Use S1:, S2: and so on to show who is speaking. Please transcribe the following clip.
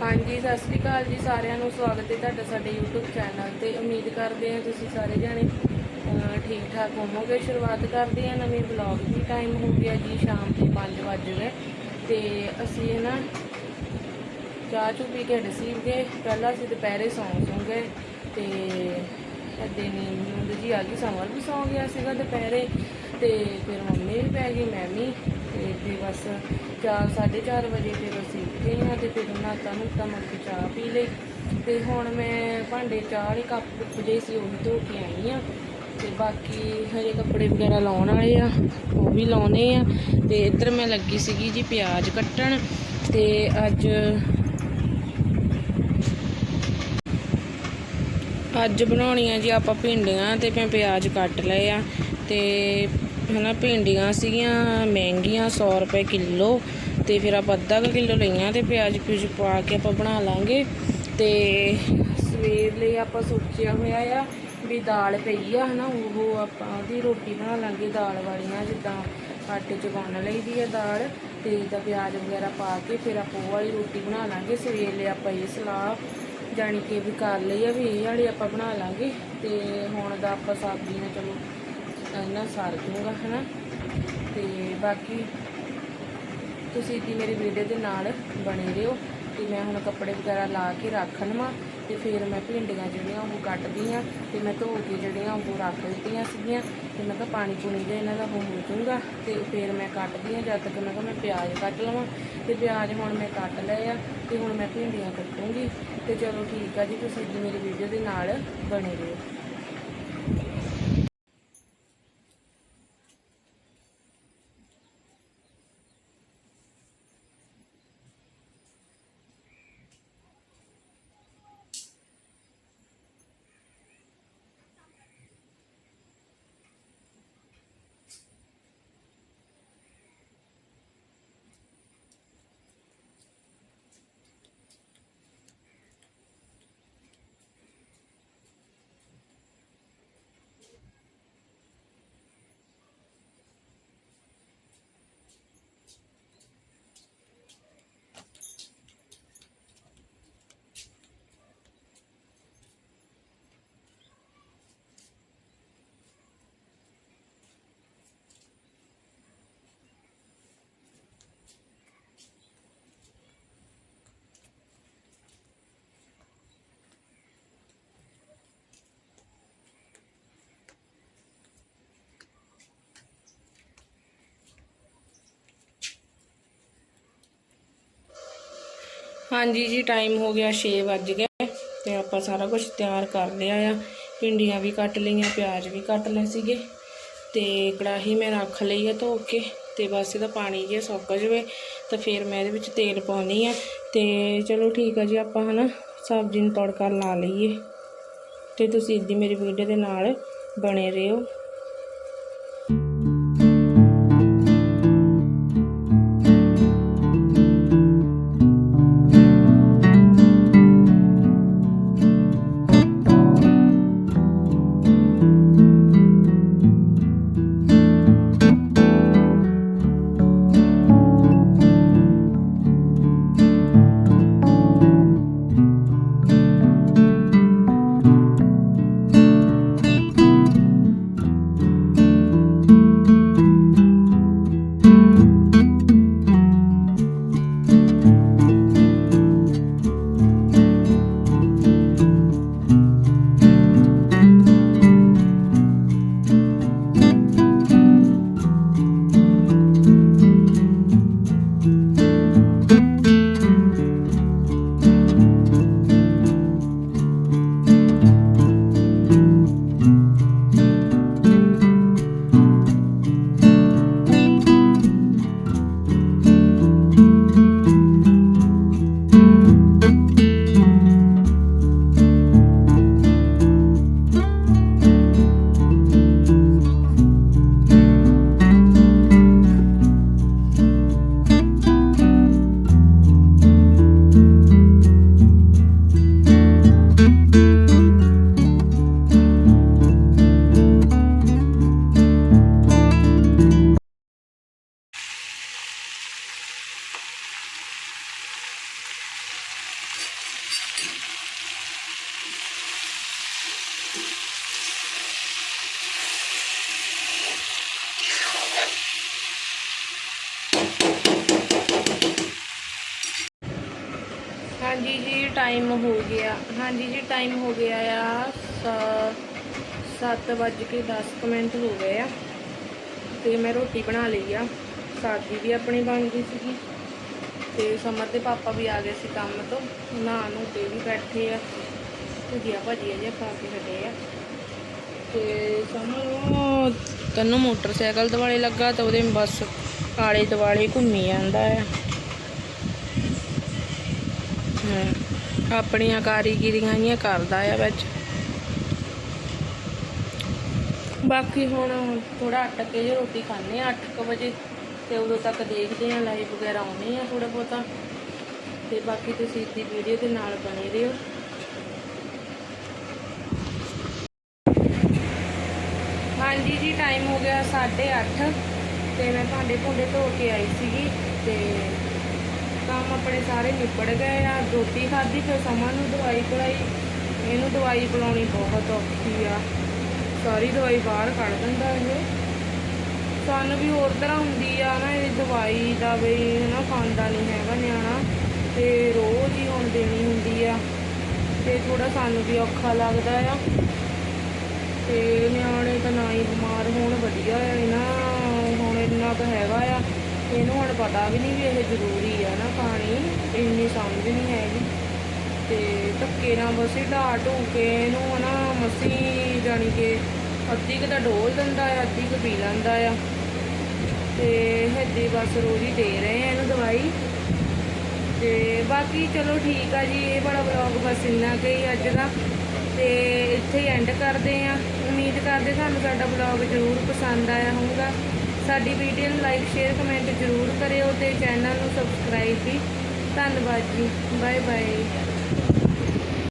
S1: ਹਾਂਜੀ, ਸਤਿ ਸ੍ਰੀ ਅਕਾਲ ਜੀ ਸਾਰਿਆਂ ਨੂੰ। ਸਵਾਗਤ ਹੈ ਤੁਹਾਡਾ ਸਾਡੇ YouTube ਚੈਨਲ ਤੇ। ਉਮੀਦ ਕਰਦੇ ਹਾਂ ਤੁਸੀਂ ਸਾਰੇ ਜਾਣੇ ਠੀਕ ਠਾਕ ਹੋਵੋਗੇ। ਸ਼ੁਰੂਆਤ ਕਰਦੇ ਹਾਂ ਨਵੇਂ ਵਲੌਗ ਦੀ। ਟਾਈਮ ਹੋ ਗਿਆ ਜੀ ਸ਼ਾਮ ਦੇ 5 ਵੱਜ ਗਏ। ਤੇ ਅਸੀਂ ਨਾ ਚਾਹ ਚੂ ਪੀ ਕੇ ਹਟੇ ਸੀਗੇ। ਪਹਿਲਾਂ ਅਸੀਂ ਦੁਪਹਿਰੇ ਸੌਂ ਸੌਂ ਗਏ। ਤੇ ਅੱਦੇ ਨੀਂਦ ਜੀ ਆ ਗਈ। ਸਮਰ ਵੀ ਸੌਂ ਗਿਆ ਸੀਗਾ ਦੁਪਹਿਰੇ। ਤੇ ਫਿਰ ਮੰਮੀ ਵੀ ਪੈ ਗਈ, ਮੈਂ ਵੀ। ਤੇ ਚਾਰ, ਸਾਢੇ 4 ਵਜੇ ਫਿਰ ਅਸੀਂ ਉੱਠੇ ਹਾਂ ਤੇ ਫਿਰ ਨਾਤਾ ਨੁਤਾ ਤਾਂ ਮੁੜ ਕੇ ਚਾਹ ਪੀ ਲਈ। ਤੇ ਹੁਣ ਮੈਂ ਭਾਂਡੇ ਚਾਹ ਵਾਲੇ ਕੱਪ ਕੁੱਪ ਜੇ ਸੀ, ਉਹ ਵੀ ਧੋ ਕੇ ਆਈ ਆ ਤੇ ਬਾਕੀ ਹਰੇ ਕੱਪੜੇ ਵਗੈਰਾ ਲਾਉਣ ਵਾਲੇ ਆ, ਉਹ ਵੀ ਲਾਉਣੇ ਆ। ਤੇ ਇੱਧਰ ਮੈਂ ਲੱਗੀ ਸੀਗੀ ਜੀ ਪਿਆਜ਼ ਕੱਟਣ ਤੇ ਅੱਜ ਅੱਜ ਬਣਾਉਣੀਆਂ ਜੀ ਆਪਾਂ ਭਿੰਡੀਆਂ ਤੇ ਮੈਂ ਪਿਆਜ਼ ਕੱਟ ਲਏ ਆ। ਤੇ ਹਨਾ ਭਿੰਡੀਆਂ ਸੀਗੀਆਂ, ਮਹਿੰਗੀਆਂ 100 ਰੁਪਏ ਕਿਲੋ ਤੇ ਫਿਰ ਆਪਾਂ ਅੱਧਾ ਕੁ ਕਿਲੋ ਲਈਆਂ ਤੇ ਪਿਆਜ਼ ਪਿਊਜ਼ ਪਾ ਕੇ ਆਪਾਂ ਬਣਾ ਲਾਂਗੇ। ਤੇ ਸਵੇਰ ਲਈ ਆਪਾਂ ਸੋਚਿਆ ਹੋਇਆ ਆ ਵੀ ਦਾਲ ਪਈ ਆ, ਹਨਾ, ਉਹ ਆਪਾਂ ਉਹਦੀ ਰੋਟੀ ਬਣਾ ਲਾਂਗੇ ਦਾਲ ਵਾਲੀਆਂ, ਜਿੱਦਾਂ ਆਟੇ 'ਚ ਗੁੰਨ ਲਈਦੀ ਆ ਦਾਲ ਤੇ ਇਹਦਾ ਪਿਆਜ਼ ਵਗੈਰਾ ਪਾ ਕੇ ਫਿਰ ਆਪਾਂ ਉਹ ਵਾਲੀ ਰੋਟੀ ਬਣਾ ਲਾਂਗੇ। ਸਵੇਰ ਲਈ ਆਪਾਂ ਇਹ ਸਲਾਹ ਜਾਣੀ ਕਿ ਵੀ ਕਰ ਲਈ ਆ ਵੀ ਇਹ ਵਾਲੀ ਆਪਾਂ ਬਣਾ ਲਾਂਗੇ ਤੇ ਹੁਣ ਦਾ ਆਪਾਂ ਸਬਜ਼ੀ ਨਾਲ ਚਲੋ ਇਹਨਾਂ ਸਰ ਦੂੰਗਾ ਹਨਾ ਤੇ ਬਾਕੀ ਤੁਸੀਂ ਦੀ ਮੇਰੀ ਵੀਡੀਓ ਦੇ ਨਾਲ ਬਣੇ ਰਹੋ। ਤੇ ਮੈਂ ਹੁਣ ਕੱਪੜੇ ਵਗੈਰਾ ਲਾ ਕੇ ਰੱਖ ਲਵਾਂ ਤੇ ਫਿਰ ਮੈਂ ਭਿੰਡੀਆਂ ਜਿਹੜੀਆਂ ਉਹ ਕੱਟਦੀ ਆ। ਤੇ ਮੈਂ ਧੋ ਕੇ ਜਿਹੜੀਆਂ ਉਹ ਰੱਖ ਦਿੱਤੀਆਂ ਸੀਗੀਆਂ। ਤੇ ਮੈਂ ਕਿਹਾ ਪਾਣੀ ਪੂਣੀ ਜਿਹਾ ਇਹਨਾਂ ਦਾ ਉਹ ਹੋ ਜਾਊਗਾ। ਤੇ ਫਿਰ ਮੈਂ ਕੱਟਦੀ ਆ ਜਦ ਤੱਕ ਮੈਂ ਕਿਹਾ ਮੈਂ ਪਿਆਜ਼ ਕੱਟ ਲਵਾਂ। ਤੇ ਪਿਆਜ਼ ਹੁਣ ਮੈਂ ਕੱਟ ਲਏ ਆ। ਤੇ ਹੁਣ ਮੈਂ ਭਿੰਡੀਆਂ ਕੱਟੂੰਗੀ। ਤੇ ਚਲੋ ਠੀਕ ਆ ਜੀ, ਤੁਸੀਂ ਦੀ ਮੇਰੀ ਵੀਡੀਓ ਦੇ ਨਾਲ ਬਣੇ ਰਹੋ। ਹਾਂਜੀ ਜੀ ਟਾਈਮ ਹੋ ਗਿਆ 6 ਵੱਜ ਗਏ ਤੇ ਆਪਾਂ ਸਾਰਾ ਕੁਝ ਤਿਆਰ ਕਰ ਲਿਆ ਆ। ਭਿੰਡੀਆਂ ਵੀ ਕੱਟ ਲਈਆਂ, ਪਿਆਜ਼ ਵੀ ਕੱਟ ਲਏ ਸੀਗੇ ਤੇ ਕੜਾਹੀ ਮੈਂ ਰੱਖ ਲਈ ਆ ਧੋ ਕੇ ਤੇ ਬਸ ਇਹਦਾ ਪਾਣੀ ਜਿਹਾ ਸੁੱਕ ਜਾਵੇ ਤਾਂ ਫਿਰ ਮੈਂ ਇਹਦੇ ਵਿੱਚ ਤੇਲ ਪਾਉਣੀ ਆ ਤੇ ਚਲੋ ਠੀਕ ਆ ਜੀ, ਆਪਾਂ ਹਨਾ ਸਬਜ਼ੀ ਨੂੰ ਤੜਕਾ ਲਾ ਲਈਏ ਤੇ ਤੁਸੀਂ ਇੱਦੀ ਮੇਰੀ ਵੀਡੀਓ ਦੇ ਨਾਲ ਬਣੇ ਰਹੋ। ਹਾਂਜੀ ਜੀ ਟਾਈਮ ਹੋ ਗਿਆ। ਹਾਂਜੀ ਜੀ ਟਾਈਮ ਹੋ ਗਿਆ ਆ। 7 ਵੱਜ ਕੇ 10 ਮਿੰਟ ਹੋ ਗਏ ਆ। ਤੇ ਮੈਂ ਰੋਟੀ ਬਣਾ ਲਈ ਆ। ਸਬਜ਼ੀ ਵੀ ਆਪਣੀ ਬਣ ਗਈ ਸੀਗੀ। ਤੇ ਸਮਰ ਦੇ ਪਾਪਾ ਵੀ ਆ ਗਏ ਸੀ ਕੰਮ ਤੋਂ। ਨਹਾ ਨੂੰ ਤੇ ਵੀ ਬੈਠੇ ਆ। ਭੁਜੀਆ ਭਾਜੀਆ ਜਿਹਾ ਖਾ ਕੇ ਹਟੇ ਆ। ਤੇ ਸਮਰ ਤੈਨੂੰ ਮੋਟਰਸਾਈਕਲ ਦਿਵਾਲੇ ਲੱਗਾ ਤਾਂ ਉਹਦੇ ਬਸ ਆਲੇ ਦੁਆਲੇ ਘੁੰਮੀ ਜਾਂਦਾ ਆ। ਆਪਣੀਆਂ ਕਾਰੀਗਰੀਆਂ ਜਿਹੀਆਂ ਕਰਦਾ ਆ ਵਿੱਚ। ਬਾਕੀ ਹੁਣ ਥੋੜਾ ਅਟਕ ਕੇ ਜੇ ਰੋਟੀ ਖਾਣੇ ਆ 8:00 ਵਜੇ ਤੇ ਉਦੋਂ ਤੱਕ ਦੇਖਦੇ ਆ ਲਾਈਵ ਵਗੈਰਾ ਆਉਣੇ ਆ ਥੋੜਾ ਬਹੁਤਾ। ਤੇ ਬਾਕੀ ਤੁਸੀਂ ਇਸ ਦੀ ਵੀਡੀਓ ਦੇ ਨਾਲ ਬਣੇ ਰਹੋ। ਹਾਂਜੀ ਜੀ ਟਾਈਮ ਹੋ ਗਿਆ 8:30 ਤੇ ਮੈਂ ਭਾਂਡੇ ਭੁੰਡੇ ਧੋ ਕੇ ਆਈ ਸੀਗੀ ਤੇ ਕੰਮ ਆਪਣੇ ਸਾਰੇ ਨਿਪੜ ਗਏ ਆ, ਰੋਟੀ ਖਾਧੀ, ਫਿਰ ਸਮਾਂ ਨੂੰ ਦਵਾਈ ਪਿਲਾਈ ਇਹਨੂੰ ਦਵਾਈ ਪਿਲਾਉਣੀ ਬਹੁਤ ਔਖੀ ਆ। ਸਾਰੀ ਦਵਾਈ ਬਾਹਰ ਕੱਢ ਦਿੰਦਾ ਇਹ। ਸਾਨੂੰ ਵੀ ਹੋਰ ਤਰ੍ਹਾਂ ਹੁੰਦੀ ਆ ਨਾ, ਇਹ ਦਵਾਈ ਦਾ ਵੀ ਹਨਾ, ਖਾਂਦਾ ਨਹੀਂ ਹੈਗਾ ਨਿਆਣਾ। ਤੇ ਰੋਜ਼ ਹੀ ਹੁਣ ਦੇਣੀ ਹੁੰਦੀ ਆ। ਤੇ ਥੋੜਾ ਸਾਨੂੰ ਵੀ ਔਖਾ ਲੱਗਦਾ ਆ। ਤੇ ਨਿਆਣੇ ਤਾਂ ਨਾ ਹੀ ਬਿਮਾਰ ਹੋਣ, ਵਧੀਆ ਆ। ਇਹਨਾਂ, ਹੁਣ ਇੰਨਾ ਕੁ ਹੈਗਾ ਆ। ਇਹਨੂੰ ਹੁਣ ਪਤਾ ਵੀ ਨਹੀਂ ਵੀ ਇਹ ਜ਼ਰੂਰੀ ਆ ਨਾ ਪਾਣੀ, ਇੰਨੀ ਸਮਝ ਨਹੀਂ ਹੈਗੀ। ਤੇ ਧੱਕੇ ਨਾਲ ਬਸ ਹੀ ਢਾਹ ਢੂ ਕੇ ਇਹਨੂੰ ਹਨਾ ਮਸੀਂ ਜਾਣੀ ਕਿ ਅੱਧੀ ਕੁ ਤਾਂ ਡੋਲ ਦਿੰਦਾ ਆ, ਅੱਧੀ ਕੁ ਪੀ ਲੈਂਦਾ ਆ। ਤੇ ਹੱਦੀ ਬਸ ਰੋਜ਼ ਹੀ ਦੇ ਰਹੇ ਆ ਇਹਨੂੰ ਦਵਾਈ। ਤੇ ਬਾਕੀ ਚਲੋ ਠੀਕ ਆ ਜੀ, ਇਹ ਬੜਾ ਵਲੌਗ ਬਸ ਇੰਨਾ ਕੁ ਹੀ ਅੱਜ ਦਾ। ਤੇ ਇੱਥੇ ਹੀ ਐਂਡ ਕਰਦੇ ਆ। ਉਮੀਦ ਕਰਦੇ ਤੁਹਾਨੂੰ ਸਾਡਾ ਵਲੌਗ ਜ਼ਰੂਰ ਪਸੰਦ ਆਇਆ ਹੋਊਗਾ। ਸਾਡੀ ਵੀਡੀਓ ਨੂੰ ਲਾਈਕ ਸ਼ੇਅਰ ਕਮੈਂਟ ਜ਼ਰੂਰ ਕਰਿਓ ਤੇ ਚੈਨਲ ਨੂੰ ਸਬਸਕ੍ਰਾਈਬ ਵੀ। ਧੰਨਵਾਦ ਜੀ। Bye bye